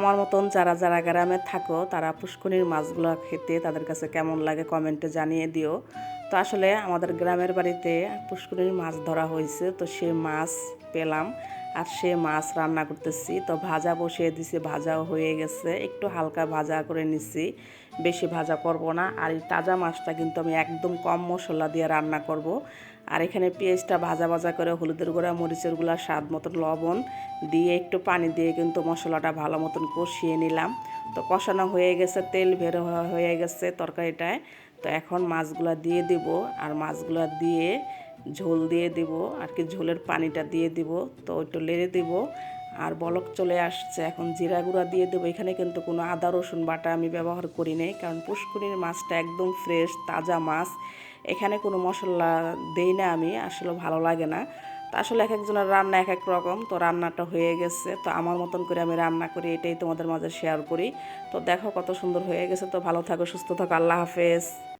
আমার মতন যারা যারা গ্রামে থাকো, তারা পুষ্কনির মাছগুলো খেতে তাদের কাছে কেমন লাগে কমেন্টে জানিয়ে দিও। তো আসলে আমাদের গ্রামের বাড়িতে পুষ্করিণীর মাছ ধরা হয়েছে, তো সে মাছ পেলাম আর সে মাছ রান্না করতেছি। তো ভাজা বসিয়ে দিছি, ভাজাও হয়ে গেছে। একটু হালকা ভাজা করে নিছি, বেশি ভাজা করব না। আর এই তাজা মাছটা কিন্তু আমি একদম কম মশলা দিয়ে রান্না করব। আর এখানে পেঁয়াজটা ভাজা ভাজা করে, হলুদের গুঁড়া, মরিচের গুঁড়া, স্বাদ মতন লবণ দিয়ে একটু পানি দিয়ে কিন্তু মশলাটা ভালো মতন কষিয়ে নিলাম। তো কষানো হয়ে গেছে, তেল বের হয়ে গেছে তরকারিটায়। তো এখন মাছগুলো দিয়ে দিব আর মাছগুলো দিয়ে ঝোল দিয়ে দিব আর কি ঝোলের পানিটা দিয়ে দিব। তো একটু লেড়ে দিব আর বলক চলে আসছে। এখন জিরা গুঁড়া দিয়ে দেবো। এখানে কিন্তু কোনো আদা, রসুন, বাটা আমি ব্যবহার করি নাই কারণ পুষ্করিণীর মাছটা একদম ফ্রেশ তাজা মাছ। এখানে কোনো মশলা দেই না আমি, আসলে ভালো লাগে না। তো আসলে এক একজনের রান্না এক এক রকম। তো রান্নাটা হয়ে গেছে। তো আমার মতন করে আমি রান্না করি, এটাই তোমাদের মাঝে শেয়ার করি। তো দেখো কত সুন্দর হয়ে গেছে। তো ভালো থাকো, সুস্থ থাকো। আল্লাহ হাফেজ।